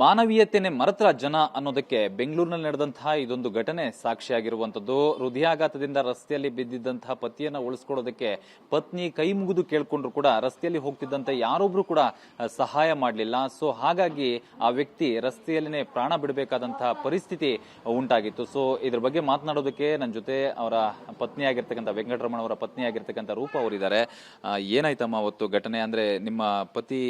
ಮಾನವೀಯತೆನೆ ಮರತ್ರ ಜನ ಅನ್ನೋದಕ್ಕೆ ಬೆಂಗಳೂರಿನಲ್ಲಿ ನಡೆದಂತಹ ಇದೊಂದು ಘಟನೆ ಸಾಕ್ಷಿಯಾಗಿರುವಂಥದ್ದು. ಹೃದಯಾಘಾತದಿಂದ ರಸ್ತೆಯಲ್ಲಿ ಬಿದ್ದಿದ್ದಂತಹ ಪತಿಯನ್ನ ಉಳಿಸ್ಕೊಡೋದಕ್ಕೆ ಪತ್ನಿ ಕೈ ಮುಗಿದು ಕೇಳ್ಕೊಂಡ್ರು ಕೂಡ ರಸ್ತೆಯಲ್ಲಿ ಹೋಗ್ತಿದ್ದಂತ ಯಾರೊಬ್ರು ಕೂಡ ಸಹಾಯ ಮಾಡಲಿಲ್ಲ. ಸೊ, ಹಾಗಾಗಿ ಆ ವ್ಯಕ್ತಿ ರಸ್ತೆಯಲ್ಲಿನೇ ಪ್ರಾಣ ಬಿಡಬೇಕಾದಂತಹ ಪರಿಸ್ಥಿತಿ ಉಂಟಾಗಿತ್ತು. ಸೊ, ಇದ್ರ ಬಗ್ಗೆ ಮಾತನಾಡೋದಕ್ಕೆ ನನ್ನ ಜೊತೆ ಅವರ ಪತ್ನಿಯಾಗಿರ್ತಕ್ಕಂಥ ವೆಂಕಟರಮಣ ಅವರ ಪತ್ನಿಯಾಗಿರ್ತಕ್ಕಂಥ ರೂಪ ಅವರಿದ್ದಾರೆ. ಏನಾಯ್ತಮ್ಮ ಅವತ್ತು ಘಟನೆ? ಅಂದ್ರೆ ನಿಮ್ಮ ಪತಿ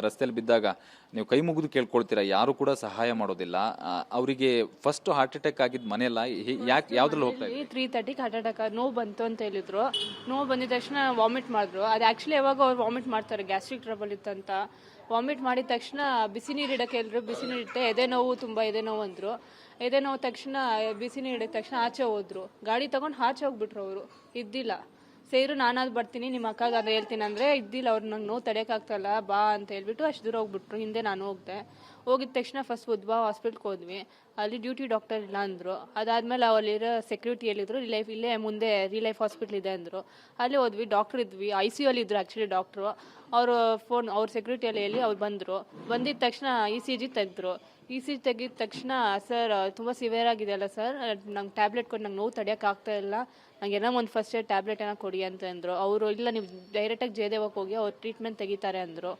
ರಸ್ತೆಯಲ್ಲಿ ಬಿದ್ದಾಗ ನೀವು ಕೈ ಮುಗಿದು ಕೇಳ್ಕೊಳ್ತೀರಾ? ಯಾರು ಕೂಡ ಸಹಾಯ ಮಾಡೋದಿಲ್ಲ. ಅವರಿಗೆ ಫಸ್ಟ್ ಹಾರ್ಟ್ ಅಟ್ಯಾಕ್ ಆಗಿದ್ ಮನೆಯಲ್ಲ ಯಾಕೆ ಯಾವ್ದ್ರಲ್ಲಿ ಹೋಗ್ತಾ ಇದ್ದೀವಿ ತ್ರೀ ತರ್ಟಿಗೆ ಹಾರ್ಟ್ ಅಟ್ಯಾಕ್ ನೋವು ಬಂತು ಅಂತ ಹೇಳಿದ್ರು. ನೋವು ಬಂದಿದ ತಕ್ಷಣ ವಾಮಿಟ್ ಮಾಡಿದ್ರು. ಅದು ಆ್ಯಕ್ಚುಲಿ ಯಾವಾಗ ಅವ್ರು ವಾಮಿಟ್ ಮಾಡ್ತಾರೆ ಗ್ಯಾಸ್ಟ್ರಿಕ್ ಟ್ರಬಲ್ ಇತ್ತಂತ. ವಾಮಿಟ್ ಮಾಡಿದ ತಕ್ಷಣ ಬಿಸಿ ನೀರು ಇಡಕ್ಕೆ ಹೇಳಿದ್ರು ಬಿಸಿ ನೀರು ಇಟ್ಟೆ. ಎದೆ ನೋವು ತುಂಬ ಎದೆ ನೋವು ಅಂದರು. ಎದೆ ನೋವು ತಕ್ಷಣ ಬಿಸಿ ನೀರು ಇಡಿದ ತಕ್ಷಣ ಆಚೆ ಹೋದ್ರು. ಗಾಡಿ ತಗೊಂಡು ಆಚೆ ಹೋಗ್ಬಿಟ್ರು ಅವರು. ಇದ್ದಿಲ್ಲ. ಸೇರು, ನಾನಾದ್ ಬರ್ತೀನಿ ನಿಮ್ಮ ಅಕ್ಕಗೆ ಅದು ಹೇಳ್ತೀನಿ ಅಂದರೆ, ಇದ್ದಿಲ್ಲ, ಅವ್ರು ನಂಗೆ ನೋವು ತಡೆಯೋಕ್ಕಾಗ್ತಲ್ಲ ಬಾ ಅಂತ ಹೇಳ್ಬಿಟ್ಟು ಅಷ್ಟು ದೂರ ಹೋಗ್ಬಿಟ್ರು. ಹಿಂದೆ ನಾನು ಹೋಗ್ದೆ. ಹೋಗಿದ ತಕ್ಷಣ ಫಸ್ಟ್ ಬುದ್ವಾ ಹಾಸ್ಪಿಟ್ಲ್ಗೆ ಹೋದ್ವಿ. ಅಲ್ಲಿ ಡ್ಯೂಟಿ ಡಾಕ್ಟರ್ ಇಲ್ಲ ಅಂದರು. ಅದಾದಮೇಲೆ ಅಲ್ಲಿರೋ ಸೆಕ್ಯೂರಿಟಿ ಹೇಳಿದ್ರು ರಿಲೈಫ್ ಇಲ್ಲೇ ಮುಂದೆ ರಿಲೈಫ್ ಹಾಸ್ಪಿಟ್ಲ್ ಇದೆ ಅಂದರು. ಅಲ್ಲಿ ಹೋದ್ವಿ ಡಾಕ್ಟ್ರ್ ಇದ್ವಿ. ಐ ಸಿ ಅಲ್ಲಿ ಇದ್ರು ಆ್ಯಕ್ಚುಲಿ ಡಾಕ್ಟ್ರು ಅವರು ಫೋನ್ ಅವ್ರ ಸೆಕ್ಯೂರಿಟಿಯಲ್ಲಿ ಹೇಳಿ ಅವ್ರು ಬಂದರು. ಬಂದಿದ ತಕ್ಷಣ ಇ ಸಿ ಜಿ ತೆಗೆದ್ರು. ಇ ಸಿ ತೆಗೆದ ತಕ್ಷಣ, ಸರ್ ತುಂಬ ಸಿವಿಯರ್ ಆಗಿದೆ ಅಲ್ಲ ಸರ್ ನಂಗೆ ಟ್ಯಾಬ್ಲೆಟ್ ಕೊಟ್ಟು ನಂಗೆ ನೋವು ತಡೆಯೋಕೆ ಆಗ್ತಾ ಇಲ್ಲ. ನಂಗೆ ಏನೋ ಒಂದು ಫಸ್ಟ್ ಏಡ್ ಟ್ಯಾಬ್ಲೆಟ್ ಏನೋ ಕೊಡಿ ಅಂತ ಅಂದರು. ಅವರು, ಇಲ್ಲ, ನೀವು ಡೈರೆಕ್ಟಾಗಿ ಜಯದೇವಕ್ಕೆ ಹೋಗಿ ಅವ್ರು ಟ್ರೀಟ್ಮೆಂಟ್ ತೆಗಿತಾರೆ ಅಂದರು.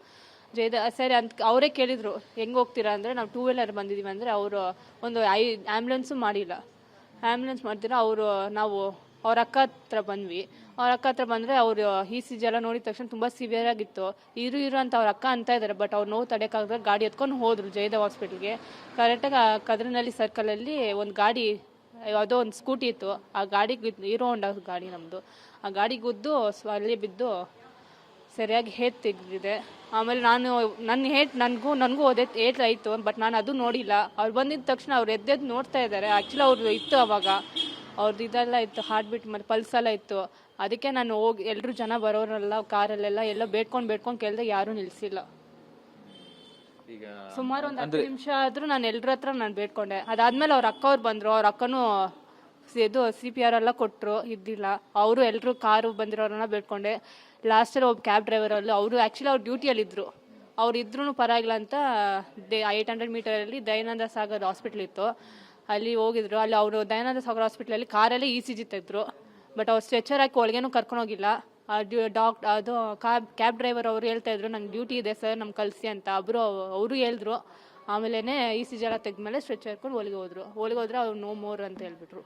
ಜಯದ ಸರಿ ಅಂತ ಅವರೇ ಕೇಳಿದರು, ಹೆಂಗೆ ಹೋಗ್ತೀರಾ? ಅಂದರೆ, ನಾವು ಟೂ ವೀಲರ್ ಬಂದಿದ್ದೀವಿ ಅಂದರೆ, ಅವರು ಒಂದು ಐ ಆ್ಯಂಬುಲೆನ್ಸು ಮಾಡಿಲ್ಲ. ಆ್ಯಂಬುಲೆನ್ಸ್ ಮಾಡ್ತೀರಾ, ಅವರು, ನಾವು ಅವ್ರ ಅಕ್ಕ ಹತ್ರ ಬಂದ್ವಿ. ಅವ್ರ ಅಕ್ಕ ಹತ್ರ ಬಂದರೆ ಅವರು, ಈ ಸಿ ಎಲ್ಲ ನೋಡಿದ ತಕ್ಷಣ ತುಂಬ ಸಿವಿಯರ್ ಆಗಿತ್ತು. ಇರು ಇರು ಅಂತ ಅವ್ರ ಅಕ್ಕ ಅಂತ ಇದ್ದಾರೆ ಬಟ್ ಅವ್ರು ನೋವು ತಡೆಯೋಕ್ಕಾಗದ್ರೆ ಗಾಡಿ ಎತ್ಕೊಂಡು ಹೋದ್ರು ಜಯದೇವ್ ಹಾಸ್ಪಿಟ್ಲ್ಗೆ ಕರೆಕ್ಟಾಗಿ ಕದ್ರನಲ್ಲಿ ಸರ್ಕಲ್ ಸರ್ಕಲಲ್ಲಿ ಒಂದು ಗಾಡಿ, ಯಾವುದೋ ಒಂದು ಸ್ಕೂಟಿ ಇತ್ತು. ಆ ಗಾಡಿಗೆ ಹೀರೋ ಹೊಂಡ ಗಾಡಿ ನಮ್ಮದು ಆ ಗಾಡಿ ಗುದ್ದು ಅಲ್ಲಿ ಬಿದ್ದು ಸರಿಯಾಗಿ ಹೇಟ್ ತೆಗೆದಿದೆ ಆಮೇಲೆ ನಾನು ನನ್ನ ಹೇಟ್, ನನಗೂ ನನಗೂ ಓದೆ ಏಟ್ ಆಯಿತು ಬಟ್ ನಾನು ಅದು ನೋಡಿಲ್ಲ. ಅವ್ರು ಬಂದಿದ್ದ ತಕ್ಷಣ ಅವ್ರು ಎದ್ದೆದ್ದು ನೋಡ್ತಾ ಇದ್ದಾರೆ ಆ್ಯಕ್ಚುಲಿ ಅವ್ರದ್ದು ಇತ್ತು ಅವಾಗ. ಅವ್ರದ್ದು ಇದೆಲ್ಲ ಇತ್ತು ಹಾರ್ಟ್ ಬೀಟ್ ಮತ್ತು ಪಲ್ಸ್ ಎಲ್ಲ ಇತ್ತು. ಅದಕ್ಕೆ ನಾನು ಹೋಗಿ ಎಲ್ಲರೂ ಜನ ಬರೋರೆಲ್ಲ ಕಾರಲ್ಲೆಲ್ಲ ಎಲ್ಲ ಬೇಡ್ಕೊಂಡು ಬೇಡ್ಕೊಂಡು ಕೇಳಿದೆ ಯಾರೂ ನಿಲ್ಲಿಸಿಲ್ಲ ಈಗ ಸುಮಾರು ಒಂದು ಹತ್ತು ನಿಮಿಷ ಆದರೂ ನಾನು ಎಲ್ಲರ ಹತ್ರ ನಾನು ಬೇಡ್ಕೊಂಡೆ. ಅದಾದ್ಮೇಲೆ ಅವ್ರ ಅಕ್ಕವ್ರು ಬಂದರು ಅವ್ರ ಅಕ್ಕನೂ ಇದು ಸಿ ಪಿ ಆರ್ ಎಲ್ಲ ಕೊಟ್ಟರು ಇದ್ದಿಲ್ಲ. ಅವರು ಎಲ್ಲರೂ ಕಾರು ಬಂದಿರೋರನ್ನ ಬೇಡ್ಕೊಂಡೆ. ಲಾಸ್ಟಲ್ಲಿ ಒಬ್ಬ ಕ್ಯಾಬ್ ಡ್ರೈವರಲ್ಲಿ ಅವರು ಆ್ಯಕ್ಚುಲಿ ಅವ್ರು ಡ್ಯೂಟಿಯಲ್ಲಿದ್ದರು ಅವ್ರು ಇದ್ರೂ ಪರವಾಗಿಲ್ಲ ಅಂತ ದೇ ಏಯ್ಟ್ ಹಂಡ್ರೆಡ್ ಮೀಟರಲ್ಲಿ ದಯಾನಂದ ಸಾಗರ್ ಹಾಸ್ಪಿಟ್ಲ್ ಇತ್ತು. ಅಲ್ಲಿ ಹೋಗಿದ್ರು. ಅಲ್ಲಿ ಅವರು ದಯಾನಂದ ಸಾಗರ್ ಹಾಸ್ಪಿಟ್ಲಲ್ಲಿ ಕಾರಲ್ಲೇ ಇ ಸಿ ಜಿ ತೆಗೆದ್ರು. ಬಟ್ ಅವ್ರು ಸ್ಟ್ರೆಚರ್ ಹಾಕಿ ಒಳಗೇನು ಕರ್ಕೊಂಡೋಗಿಲ್ಲ ಆ ಡ್ಯೂ, ಡಾಕ್, ಅದು ಕ್ಯಾಬ್ ಕ್ಯಾಬ್ ಡ್ರೈವರ್ ಅವರು ಹೇಳ್ತಾ ಇದ್ರು, ನಂಗೆ ಡ್ಯೂಟಿ ಇದೆ ಸರ್, ನಮ್ಗೆ ಕಳಿಸಿ ಅಂತ. ಒಬ್ಬರು ಅವರು ಹೇಳಿದ್ರು. ಆಮೇಲೆ ಇ ಸಿ ಜಿ ಎಲ್ಲ ತೆಗೆದ್ಮೇಲೆ ಸ್ಟ್ರೆಚ್ ಹಾಕೊಂಡು ಒಳಗೆ ಹೋದ್ರು. ಒಳಗೆ ಹೋದ್ರೆ ಅವ್ರು ನೋ ಮೋರ್ ಅಂತ ಹೇಳ್ಬಿಟ್ರು.